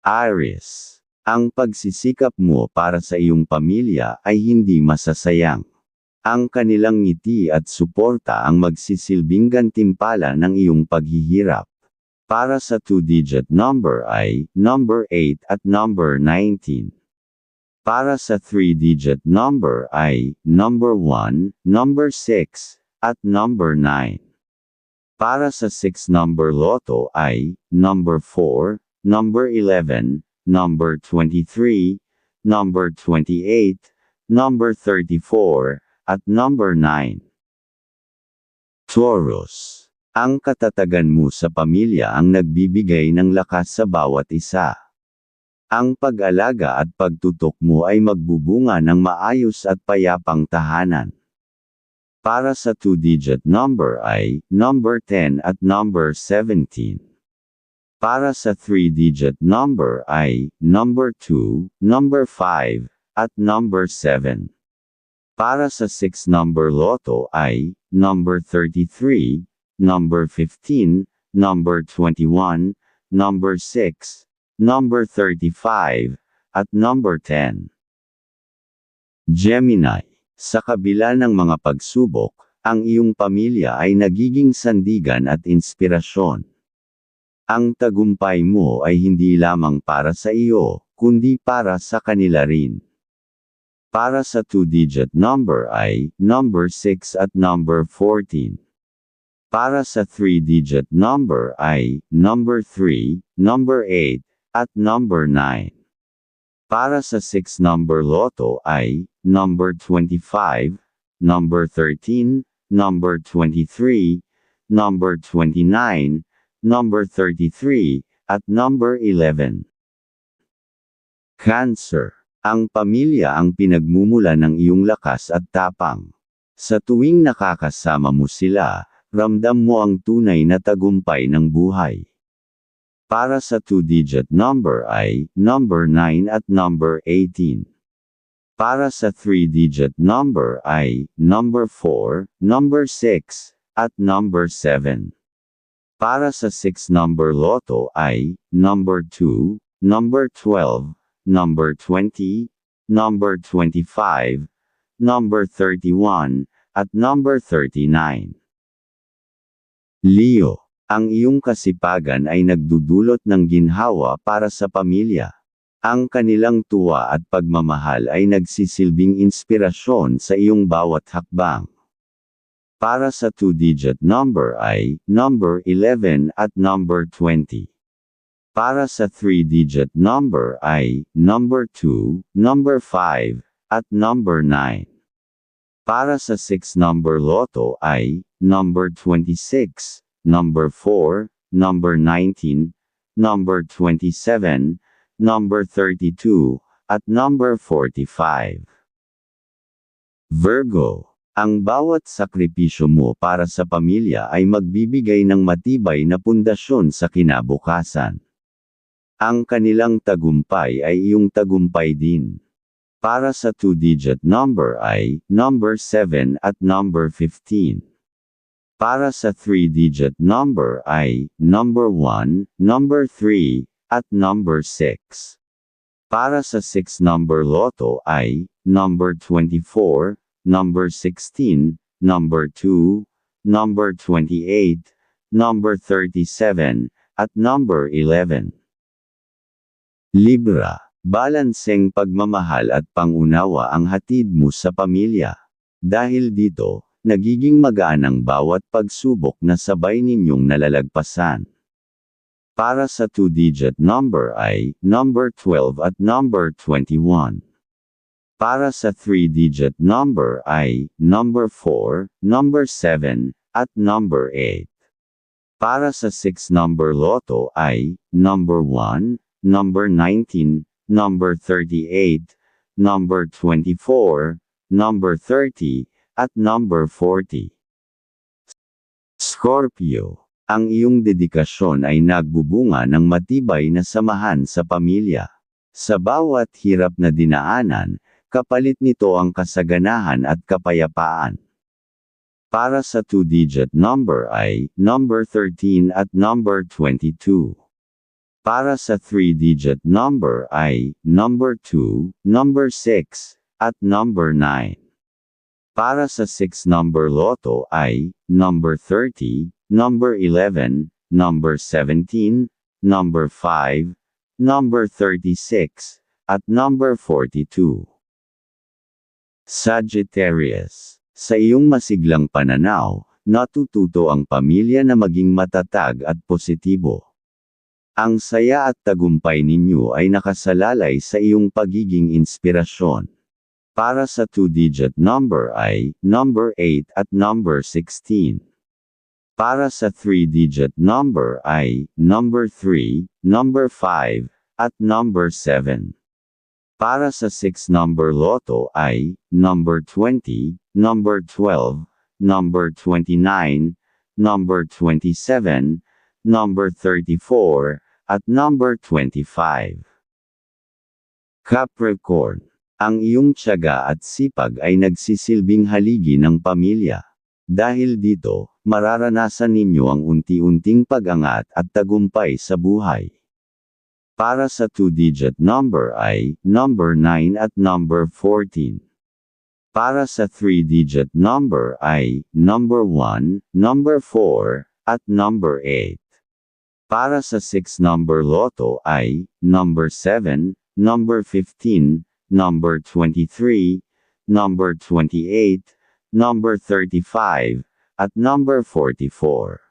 Aries. Ang pagsisikap mo para sa iyong pamilya ay hindi masasayang. Ang kanilang ngiti at suporta ang magsisilbing gantimpala ng iyong paghihirap. Para sa two-digit number ay number 8 at number 19. Para sa three-digit number ay number 1, number 6, at number 9. Para sa 6 number loto ay number 4, number 11, number 23, number 28, number 34, at number 9. Taurus. Ang katatagan mo sa pamilya ang nagbibigay ng lakas sa bawat isa. Ang pag-alaga at pagtutok mo ay magbubunga ng maayos at payapang tahanan. Para sa two-digit number ay number 10 at number 17. Para sa three-digit number ay number 2, number 5, at number 7. Para sa 6 number loto ay number 33, number 15, number 21, number 6, number 35, at number 10. Gemini, sa kabila ng mga pagsubok, ang iyong pamilya ay nagiging sandigan at inspirasyon. Ang tagumpay mo ay hindi lamang para sa iyo, kundi para sa kanila rin. Para sa two-digit number ay number 6 at number 14. Para sa three-digit number ay number 3, number 8, at number 9. Para sa 6 number loto ay number 25, number 13, number 23, number 29, number 33, at number 11. Cancer. Ang pamilya ang pinagmumula ng iyong lakas at tapang. Sa tuwing nakakasama mo sila, ramdam mo ang tunay na tagumpay ng buhay. Para sa two-digit number ay number 9 at number 18. Para sa three-digit number ay number 4, number 6, at number 7. Para sa 6 number loto ay number 2, number 12, number 20, number 25, number 31, at number 39. Leo, ang iyong kasipagan ay nagdudulot ng ginhawa para sa pamilya. Ang kanilang tuwa at pagmamahal ay nagsisilbing inspirasyon sa iyong bawat hakbang. Para sa two-digit number ay number 11 at number 20. Para sa three-digit number ay number 2, number 5, at number 9. Para sa 6 number loto ay number 26, number 4, number 19, number 27, number 32, at number 45. Virgo, ang bawat sakripisyo mo para sa pamilya ay magbibigay ng matibay na pundasyon sa kinabukasan. Ang kanilang tagumpay ay iyong tagumpay din. Para sa two-digit number ay number 7 at number 15. Para sa three-digit number ay number 1, number 3, at number 6. Para sa 6 number loto ay number 24, number 16, number 2, number 28, number 37, at number 11. Libra, balanseng pagmamahal at pangunawa ang hatid mo sa pamilya. Dahil dito, nagiging magaan ang bawat pagsubok na sabay ninyong nalalagpasan. Para sa two-digit number ay number 12 at number 21. Para sa three-digit number ay number 4, number 7, at number 8. Para sa 6 number loto ay number 1, number 19, number 38, number 24, number 30, at number 40. Scorpio, ang iyong dedikasyon ay nagbubunga ng matibay na samahan sa pamilya. Sa bawat hirap na dinaanan, kapalit nito ang kasaganahan at kapayapaan. Para sa two-digit number ay number 13 at number 22. Para sa 3-digit number ay number 2, number 6, at number 9. Para sa 6 number loto ay number 30, number 11, number 17, number 5, number 36, at number 42. Sagittarius, sa iyong masiglang pananaw, natututo ang pamilya na maging matatag at positibo. Ang saya at tagumpay ninyo ay nakasalalay sa iyong pagiging inspirasyon. Para sa two-digit number ay number 8 at number 16. Para sa three-digit number ay number 3, number 5, at number 7. Para sa 6 number loto ay number 20, number 12, number 29, number 27, number 34, at number 25. Capricorn, ang iyong tiyaga at sipag ay nagsisilbing haligi ng pamilya. Dahil dito, mararanasan ninyo ang unti-unting pag-angat at tagumpay sa buhay. Para sa two-digit number ay number 9 at number 14. Para sa three-digit number ay number 1, number 4, at number 8. Para sa 6 number loto ay number 7, number 15, number 23, number 28, number 35, at number 44.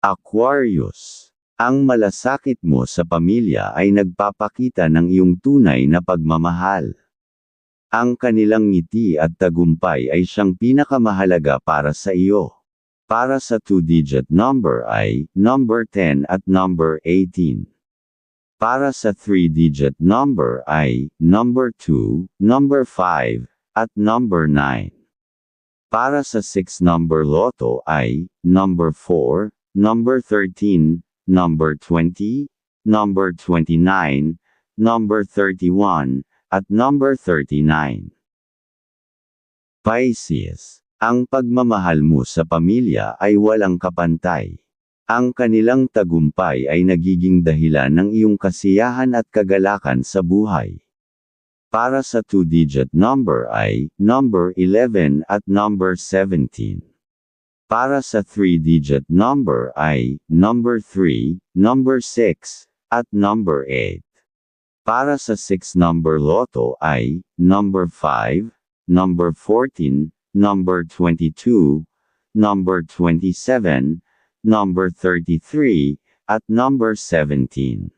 Aquarius. Ang malasakit mo sa pamilya ay nagpapakita ng iyong tunay na pagmamahal. Ang kanilang ngiti at tagumpay ay siyang pinakamahalaga para sa iyo. Para sa two-digit number ay number 10 at number 18. Para sa three-digit number ay number 2, number 5, at number 9. Para sa 6 number loto ay number 4, number 13, number 20, number 29, number 31, at number 39. Pisces ang pagmamahal mo sa pamilya ay walang kapantay. Ang kanilang tagumpay ay nagiging dahilan ng iyong kasiyahan at kagalakan sa buhay. Para sa two-digit number ay number 11 at number 17. Para sa three-digit number ay number 3, number 6, at number 8. Para sa 6 number loto ay number 5, number 14, number 22, number 27, number 33, at number 17.